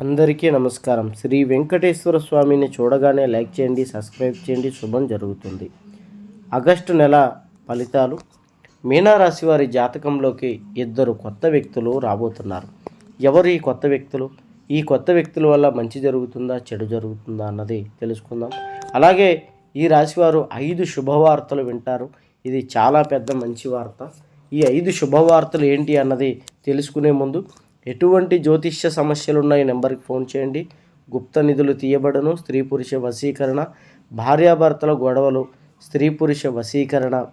అందరికీ నమస్కారం. శ్రీ వెంకటేశ్వర స్వామిని చూడగానే లైక్ చేయండి సబ్స్క్రైబ్ చేయండి శుభం జరుగుతుంది. ఆగస్టు నెల ఫలితాలు. మీనారాశి వారి జాతకంలోకి ఇద్దరు కొత్త వ్యక్తులు రాబోతున్నారు. ఎవరు ఈ కొత్త వ్యక్తులు? ఈ కొత్త వ్యక్తుల వల్ల మంచి జరుగుతుందా చెడు జరుగుతుందా అన్నది తెలుసుకుందాం. అలాగే ఈ రాశివారు ఐదు శుభవార్తలు వింటారు. ఇది చాలా పెద్ద మంచి వార్త. ఈ ఐదు శుభవార్తలు ఏంటి అన్నది తెలుసుకునే ముందు ఎటువంటి జ్యోతిష్య సమస్యలు ఉన్నాయి నెంబర్కి ఫోన్ చేయండి. గుప్త నిధులు తీయబడను. స్త్రీ పురుష వశీకరణ. భార్యాభర్తల గొడవలు. స్త్రీ పురుష వశీకరణ.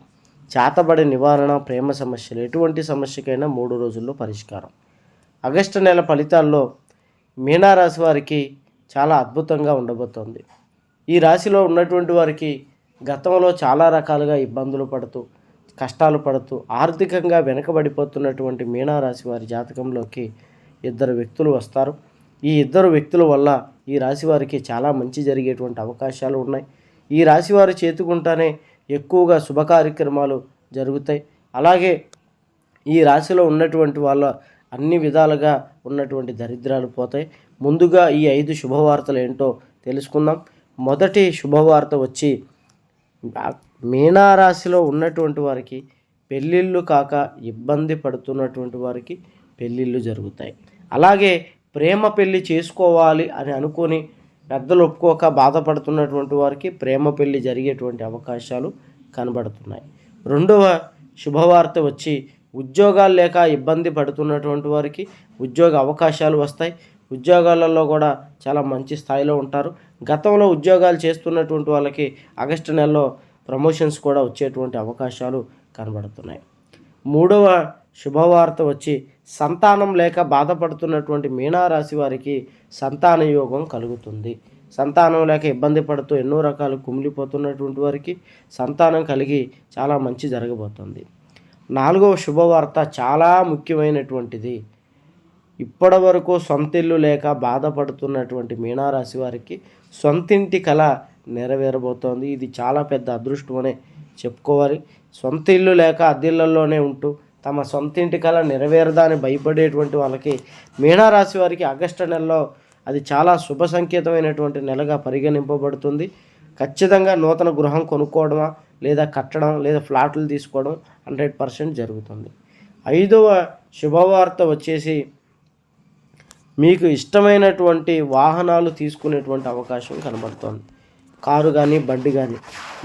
చేతబడి నివారణ. ప్రేమ సమస్యలు. ఎటువంటి సమస్యకైనా మూడు రోజుల్లో పరిష్కారం. ఆగస్టు నెల ఫలితాల్లో మీనారాశి వారికి చాలా అద్భుతంగా ఉండబోతోంది. ఈ రాశిలో ఉన్నటువంటి వారికి గతంలో చాలా రకాలుగా ఇబ్బందులు పడుతూ కష్టాలు పడుతూ ఆర్థికంగా వెనకబడిపోతున్నటువంటి మీనారాశి వారి జాతకంలోకి ఇద్దరు వ్యక్తులు వస్తారు. ఈ ఇద్దరు వ్యక్తుల వల్ల ఈ రాశి వారికి చాలా మంచి జరిగేటువంటి అవకాశాలు ఉన్నాయి. ఈ రాశి వారు చేతుకుంటానే ఎక్కువగా శుభ కార్యక్రమాలు జరుగుతాయి. అలాగే ఈ రాశిలో ఉన్నటువంటి వాళ్ళ అన్ని విధాలుగా ఉన్నటువంటి దరిద్రాలు పోతాయి. ముందుగా ఈ ఐదు శుభవార్తలు ఏంటో తెలుసుకుందాం. మొదటి శుభవార్త వచ్చి మీనారాశిలో ఉన్నటువంటి వారికి పెళ్ళిళ్ళు కాక ఇబ్బంది పడుతున్నటువంటి వారికి పెళ్ళిళ్ళు జరుగుతాయి. అలాగే ప్రేమ పెళ్ళి చేసుకోవాలి అని అనుకొని పెద్దలు ఒప్పుకోక బాధపడుతున్నటువంటి వారికి ప్రేమ పెళ్ళి జరిగేటువంటి అవకాశాలు కనబడుతున్నాయి. రెండవ శుభవార్త వచ్చి ఉద్యోగాలు లేక ఇబ్బంది పడుతున్నటువంటి వారికి ఉద్యోగ అవకాశాలు వస్తాయి. ఉద్యోగాలలో కూడా చాలా మంచి స్థాయిలో ఉంటారు. గతంలో ఉద్యోగాలు చేస్తున్నటువంటి వాళ్ళకి ఆగస్టు నెలలో ప్రమోషన్స్ కూడా వచ్చేటువంటి అవకాశాలు కనబడుతున్నాయి. మూడవ శుభవార్త వచ్చి సంతానం లేక బాధపడుతున్నటువంటి మీనారాశి వారికి సంతాన యోగం కలుగుతుంది. సంతానం లేక ఇబ్బంది పడుతూ ఎన్నో రకాలు కుమిలిపోతున్నటువంటి వారికి సంతానం కలిగి చాలా మంచి జరగబోతుంది. నాలుగవ శుభవార్త చాలా ముఖ్యమైనటువంటిది. ఇప్పటి వరకు సొంతిల్లు లేక బాధపడుతున్నటువంటి మీనారాశి వారికి సొంతింటి కళ నెరవేరబోతోంది. ఇది చాలా పెద్ద అదృష్టం అనే చెప్పుకోవాలి. సొంత ఇల్లు లేక అద్దెళ్ళల్లోనే ఉంటూ తమ సొంత ఇంటి కళ నెరవేరదా అని భయపడేటువంటి వాళ్ళకి మీనారాశి వారికి ఆగస్టు నెలలో అది చాలా శుభ సంకేతమైనటువంటి నెలగా పరిగణింపబడుతుంది. ఖచ్చితంగా నూతన గృహం కొనుక్కోవడమా లేదా కట్టడం లేదా ఫ్లాట్లు తీసుకోవడం హండ్రెడ్ పర్సెంట్ జరుగుతుంది. ఐదవ శుభవార్త వచ్చేసి మీకు ఇష్టమైనటువంటి వాహనాలు తీసుకునేటువంటి అవకాశం కనబడుతోంది. కారు కానీ బండి కానీ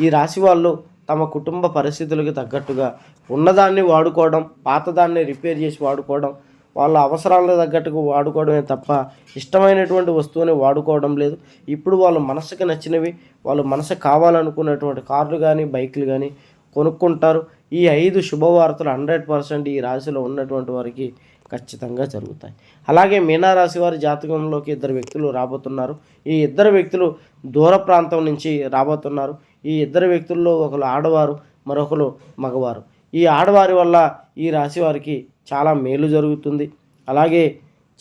ఈ రాశి వాళ్ళు తమ కుటుంబ పరిస్థితులకు తగ్గట్టుగా ఉన్నదాన్ని వాడుకోవడం పాతదాన్ని రిపేర్ చేసి వాడుకోవడం వాళ్ళ అవసరాలకు తగ్గట్టుగా వాడుకోవడమే తప్ప ఇష్టమైనటువంటి వస్తువుని వాడుకోవడం లేదు. ఇప్పుడు వాళ్ళ మనసుకు నచ్చినవి వాళ్ళు మనసు కావాలనుకున్నటువంటి కార్లు కానీ బైకులు కానీ కొనుక్కుంటారు. ఈ ఐదు శుభవార్తలు హండ్రెడ్ పర్సెంట్ ఈ రాశిలో ఉన్నటువంటి వారికి ఖచ్చితంగా జరుగుతాయి. అలాగే మీనారాశి వారి జాతకంలోకి ఇద్దరు వ్యక్తులు రాబోతున్నారు. ఈ ఇద్దరు వ్యక్తులు దూర ప్రాంతం నుంచి రాబోతున్నారు. ఈ ఇద్దరు వ్యక్తుల్లో ఒకరు ఆడవారు మరొకరు మగవారు. ఈ ఆడవారి వల్ల ఈ రాశి వారికి చాలా మేలు జరుగుతుంది. అలాగే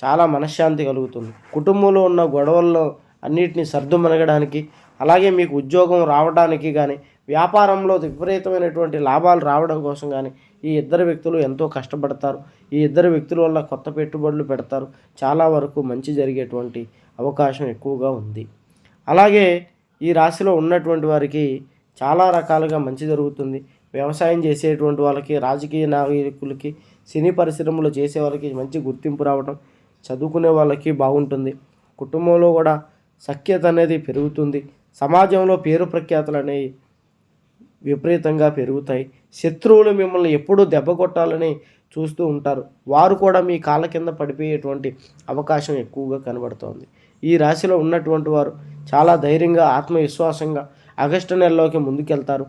చాలా మనశ్శాంతి కలుగుతుంది. కుటుంబంలో ఉన్న గొడవల్లో అన్నిటిని సర్దుమనగడానికి అలాగే మీకు ఉద్యోగం రావడానికి కానీ వ్యాపారంలో విపరీతమైనటువంటి లాభాలు రావడం కోసం కానీ ఈ ఇద్దరు వ్యక్తులు ఎంతో కష్టపడతారు. ఈ ఇద్దరు వ్యక్తుల వల్ల కొత్త పెట్టుబడులు పెడతారు. చాలా వరకు మంచి జరిగేటువంటి అవకాశం ఎక్కువగా ఉంది. అలాగే ఈ రాశిలో ఉన్నటువంటి వారికి చాలా రకాలుగా మంచి జరుగుతుంది. వ్యవసాయం చేసేటువంటి వాళ్ళకి రాజకీయ నాయకులకి సినీ పరిశ్రమలో చేసే వాళ్ళకి మంచి గుర్తింపు రావడం చదువుకునే వాళ్ళకి బాగుంటుంది. కుటుంబంలో కూడా సఖ్యత అనేది పెరుగుతుంది. సమాజంలో పేరు ప్రఖ్యాతులు అనేవి విపరీతంగా పెరుగుతాయి. శత్రువులు మిమ్మల్ని ఎప్పుడూ దెబ్బ కొట్టాలని చూస్తూ ఉంటారు. వారు కూడా మీ కాళ్ళ కింద పడిపోయేటువంటి అవకాశం ఎక్కువగా కనబడుతోంది. ఈ రాశిలో ఉన్నటువంటి వారు చాలా ధైర్యంగా ఆత్మవిశ్వాసంగా ఆగస్టు నెలలోకి ముందుకెళ్తారు.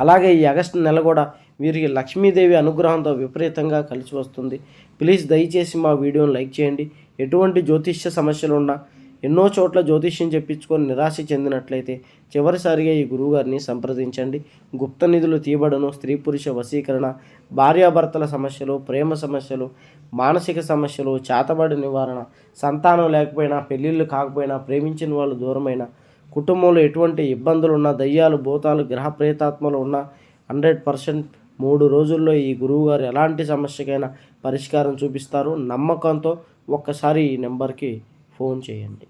అలాగే ఈ ఆగస్టు నెల కూడా వీరికి లక్ష్మీదేవి అనుగ్రహంతో విపరీతంగా కలిసి వస్తుంది. ప్లీజ్ దయచేసి మా వీడియోని లైక్ చేయండి. ఎటువంటి జ్యోతిష్య సమస్యలు ఉన్నా ఎన్నో చోట్ల జ్యోతిష్యం చెప్పించుకొని నిరాశ చెందినట్లయితే చివరిసారిగా ఈ గురువుగారిని సంప్రదించండి. గుప్త నిధులు తీయబడను. స్త్రీ పురుష వశీకరణ భార్యాభర్తల సమస్యలు ప్రేమ సమస్యలు మానసిక సమస్యలు చేతబడి నివారణ సంతానం లేకపోయినా పెళ్ళిళ్ళు కాకపోయినా ప్రేమించిన వాళ్ళు దూరమైన కుటుంబంలో ఎటువంటి ఇబ్బందులు ఉన్నా దయ్యాలు భూతాలు గ్రహ ప్రేతాత్మలు ఉన్నా హండ్రెడ్ పర్సెంట్ మూడు రోజుల్లో ఈ గురువుగారు ఎలాంటి సమస్యకైనా పరిష్కారం చూపిస్తారు. నమ్మకంతో ఒక్కసారి ఈ నెంబర్కి ఫోన్ చేయండి.